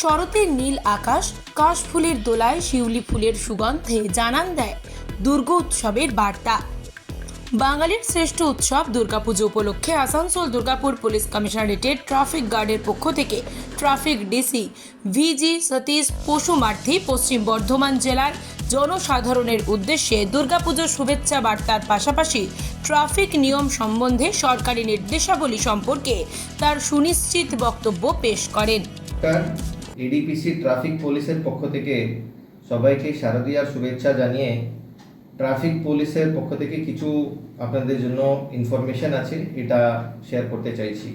শরতের নীল আকাশ কাশ ফুলের দোলায় শিউলি ফুলের সুগন্ধে জানান দেয় দুর্গা উৎসবের বার্তা। বাঙালির শ্রেষ্ঠ উৎসব দুর্গাপুজো উপলক্ষে আসানসোল দুর্গাপুর পুলিশ কমিশনারেটের ট্রাফিক গার্ডের পক্ষ থেকে ট্রাফিক ডিসি ভিজি সতীশ পশুমার্থী পশ্চিম বর্ধমান জেলার জনসাধারণের উদ্দেশ্যে দুর্গাপুজোর শুভেচ্ছা বার্তার পাশাপাশি ট্রাফিক নিয়ম সম্বন্ধে সরকারি নির্দেশাবলী সম্পর্কে তার সুনিশ্চিত বক্তব্য পেশ করেন। এডিপিসি ট্রাফিক পুলিশের পক্ষ থেকে সবাইকে শারদীয়ার শুভেচ্ছা জানিয়ে ট্রাফিক পুলিশের পক্ষ থেকে কিছু আপনাদের জন্য ইনফরমেশন আছে, এটা শেয়ার করতে চাইছি।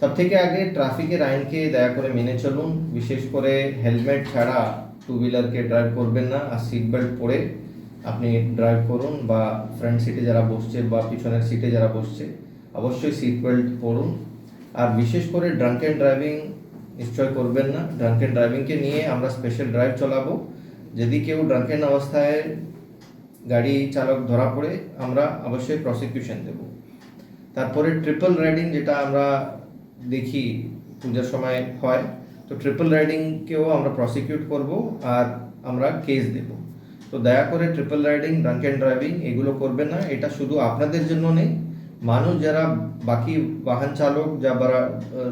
সব থেকে আগে ট্রাফিকের আইনকে দয়া করে মেনে চলুন, বিশেষ করে হেলমেট ছাড়া টু হুইলারকে ড্রাইভ করবেন না আর সিট বেল্ট পরে আপনি ড্রাইভ করুন বা ফ্রন্ট সিটে যারা বসছে বা পিছনের সিটে যারা বসছে, অবশ্যই সিট বেল্ট পরুন। আর বিশেষ করে ড্রাঙ্ক অ্যান্ড ড্রাইভিং নিশ্চয় করবেন না। ড্রাঙ্ক অ্যান্ড ড্রাইভিংকে নিয়ে আমরা স্পেশাল ড্রাইভ চালাবো। যদি কেউ ড্রাঙ্ক অ্যান্ড অবস্থায় গাড়ি চালক ধরা পড়ে, আমরা অবশ্যই প্রসিকিউশন দেব। তারপরে ট্রিপল রাইডিং যেটা আমরা দেখি পূজার সময় হয়, তো ট্রিপল রাইডিংকেও আমরা প্রসিকিউট করব আর আমরা কেস দেব। তো দয়া করে ট্রিপল রাইডিং ড্রাঙ্ক ড্রাইভিং এগুলো করবেন না। এটা শুধু আপনাদের জন্য নেই মানুষ যারা বাকি বাহন চালক যারা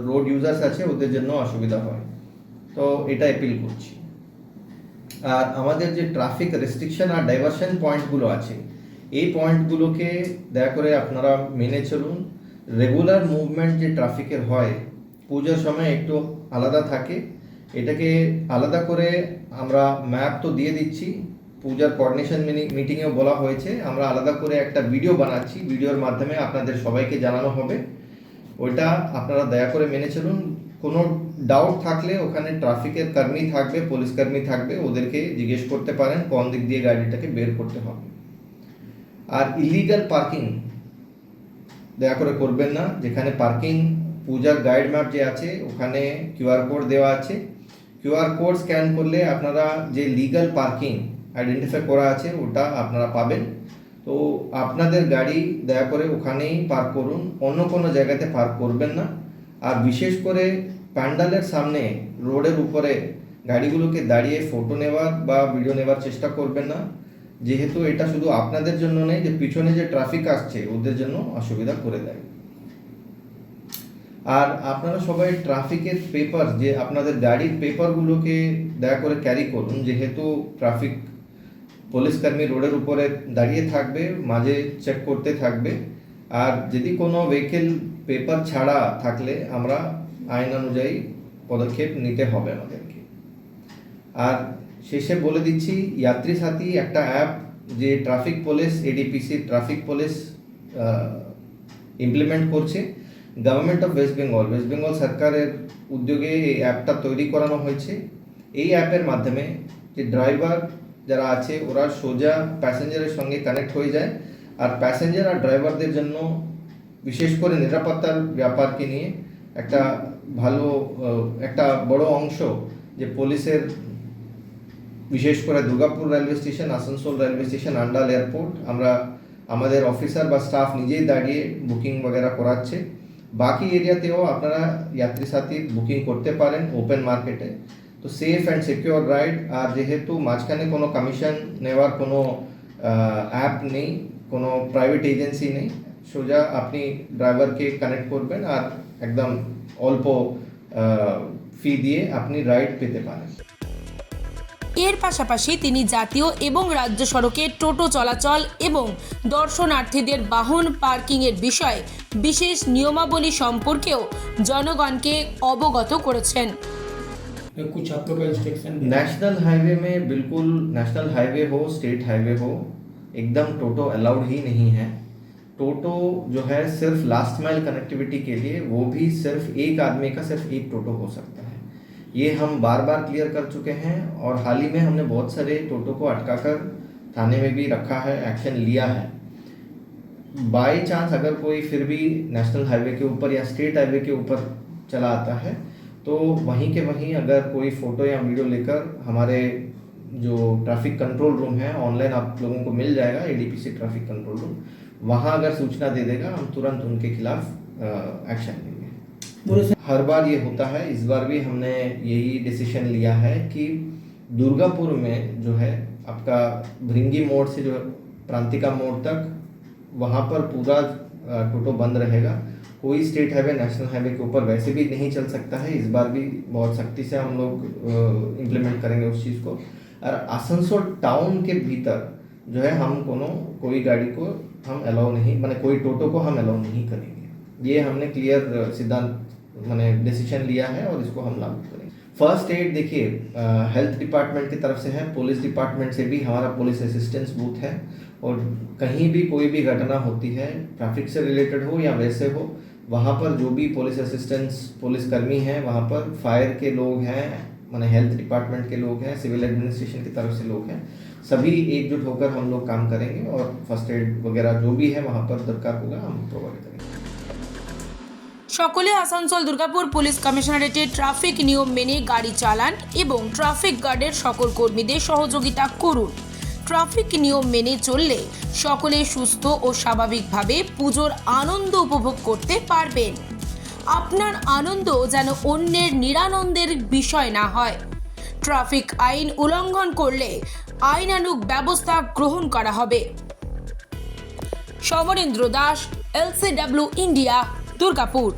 রোড ইউজার্স আছে, ওদের জন্য অসুবিধা হয়। তো এটা অ্যাপিল করছি। আর আমাদের যে ট্রাফিক রেস্ট্রিকশন আর ডাইভারশন পয়েন্টগুলো আছে, এই পয়েন্টগুলোকে দয়া করে আপনারা মেনে চলুন। রেগুলার মুভমেন্ট যে ট্রাফিকের হয়, পূজার সময় একটু আলাদা থাকে। এটাকে আলাদা করে আমরা ম্যাপ তো দিয়ে দিচ্ছি। পূজার কোঅর্ডিনেশন মিটিংয়েও বলা হয়েছে। আমরা আলাদা করে একটা ভিডিও বানাচ্ছি। ভিডিওর মাধ্যমে আপনাদের সবাইকে জানানো হবে। ওইটা আপনারা দয়া করে মেনে চলুন। কোনো ডাউট থাকলে ওখানে ট্রাফিকের কর্মী থাকবে পুলিশ কর্মী থাকবে, ওদেরকে জিজ্ঞেস করতে পারেন। কোন দিক দিয়ে গাড়িটাকে বের করতে হবে। আর ইলিগাল পার্কিং দয়া করে করবেন না। যেখানে পার্কিং পূজার গাইড ম্যাপ যে আছে, ওখানে কিউআর কোড দেওয়া আছে। কিউআর কোড স্ক্যান করলে আপনারা যে লিগাল পার্কিং আইডেন্টিফাই করা আছে, ওটা আপনারা পাবেন। তো আপনাদের গাড়ি দয়া করে ওখানেই পার্ক করুন, অন্য কোনো জায়গাতে পার্ক করবেন না। আর বিশেষ করে প্যান্ডালের সামনে, রোডের উপরে গাড়িগুলোকে দাঁড়িয়ে ফটো নেওয়ার বা ভিডিও নেওয়ার চেষ্টা করবেন না। যেহেতু এটা শুধু আপনাদের জন্য নেই যে পিছনে যে ট্রাফিক আসছে, ওদের জন্য অসুবিধা করে দেয়। আর আপনারা সবাই ট্রাফিকের পেপার যে আপনাদের গাড়ির পেপারগুলোকে দয়া করে ক্যারি করুন, যেহেতু ট্রাফিক পুলিশ কর্মী রোডের উপরে দাঁড়িয়ে থাকবে, মাঝে চেক করতে থাকবে। আর যদি কোনো ভেহিকেল পেপার ছাড়া থাকলে আমরা আইন অনুযায়ী পদক্ষেপ নিতে হবে আমাদেরকে। আর শেষে বলে দিচ্ছি যাত্রী সাথী একটা অ্যাপ যে traffic police ADPC traffic police implement করছে। Government of West Bengal West Bengal সরকারের উদ্যোগে এই অ্যাপটা তৈরি করানো হয়েছে। এই অ্যাপের মাধ্যমে যে ড্রাইভার যারা আছে, ওরা সোজা প্যাসেঞ্জারের সঙ্গে কানেক্ট হয়ে যায়। আর প্যাসেঞ্জার আর ড্রাইভারদের জন্য বিশেষ করে নিরাপত্তার ব্যাপারকে নিয়ে একটা ভালো একটা বড় অংশ যে পুলিশের বিশেষ করে Durgapur railway station Asansol railway station Andal airport আমরা আমাদের অফিসার বা স্টাফ নিজেই দাঁড়িয়ে বুকিং বগেরা করাচ্ছে। বাকি এরিয়াতেও আপনারা যাত্রী সাথী বুকিং করতে পারেন ওপেন মার্কেটে তো সেফ অ্যান্ড সিকিওর রাইড আর যেহেতু মাঝখানে কোনো কমিশন নেওয়ার কোনো অ্যাপ নেই, কোনো প্রাইভেট এজেন্সি নেই, সোজা আপনি ড্রাইভারকে কানেক্ট করবেন আর একদম অল্প ফি দিয়ে আপনি রাইড পেতে পারেন। এর পাশাপাশি তিনি জাতীয় এবং রাজ্য সড়কে টোটো চলাচল এবং দর্শনার্থীদের বাহন পার্কিংয়ের বিষয়ে বিশেষ নিয়মাবলী সম্পর্কেও জনগণকে অবগত করেছেন। कुछ आपके पास इंस्ट्रक्शन नेशनल हाईवे में बिल्कुल नेशनल हाईवे हो स्टेट हाईवे हो, एकदम टोटो अलाउड ही नहीं है। टोटो जो है सिर्फ़ लास्ट माइल कनेक्टिविटी के लिए, वो भी सिर्फ़ एक आदमी का सिर्फ़ एक टोटो हो सकता है। ये हम बार बार क्लियर कर चुके हैं और हाल ही में हमने बहुत सारे टोटो को अटका कर थाने में भी रखा है एक्शन लिया है। बाई चांस अगर कोई फिर भी नेशनल हाईवे के ऊपर या स्टेट हाईवे के ऊपर चला आता है तो वहीं के वहीं अगर कोई फ़ोटो या वीडियो लेकर हमारे जो ट्रैफ़िक कंट्रोल रूम है ऑनलाइन आप लोगों को मिल जाएगा एडीपीसी ट्रैफ़िक कंट्रोल रूम वहाँ अगर सूचना दे देगा हम तुरंत उनके खिलाफ एक्शन लेंगे। हर बार ये होता है इस बार भी हमने यही डिसीज़न लिया है कि दुर्गापुर में जो है आपका भृंगी मोड़ से जो प्रांतिका मोड़ तक वहाँ पर पूरा टोटो बंद रहेगा। कोई स्टेट हाईवे नेशनल हाईवे के ऊपर वैसे भी नहीं चल सकता है। इस बार भी बहुत सख्ती से हम लोग इम्प्लीमेंट करेंगे उस चीज़ को। और आसनसोल टाउन के भीतर जो है, हम कोनो, कोई गाड़ी को हम अलाउ नहीं, माने कोई टोटो को हम अलाउ नहीं करेंगे। ये हमने क्लियर सिद्धांत, मैंने डिसीज़न लिया है और इसको हम लागू करेंगे। फ़र्स्ट एड देखिए हेल्थ डिपार्टमेंट की तरफ़ से है पुलिस डिपार्टमेंट से भी हमारा पुलिस असिस्टेंस बूथ है। और कहीं भी कोई भी घटना होती है ट्रैफ़िक से रिलेटेड हो या वैसे हो वहाँ पर जो भी पुलिस असिस्टेंस पुलिस कर्मी हैं वहाँ पर फायर के लोग हैं माने हेल्थ डिपार्टमेंट के लोग हैं सिविल एडमिनिस्ट्रेशन की तरफ से लोग हैं सभी एकजुट होकर हम लोग काम करेंगे और फर्स्ट एड वगैरह जो भी है वहाँ पर दरकार होगा हम प्रोवाइड करेंगे সকলে আসানসোল দুর্গাপুর পুলিশ কমিশনারেটে ট্রাফিক নিয়ম মেনে গাড়ি চালান এবং ট্রাফিক গার্ডের সকল কর্মীদের সহযোগিতা করুন ট্রাফিক নিয়ম মেনে চললে সকলে সুস্থ ও স্বাভাবিকভাবে পুজোর আনন্দ উপভোগ করতে পারবেন। আপনার আনন্দ যেন অন্যের নিরানন্দের বিষয় না হয়। ট্রাফিক আইন উল্লঙ্ঘন করলে আইনানুগ ব্যবস্থা গ্রহণ করা হবে। Samarendra Das, LCW India, Durgapur.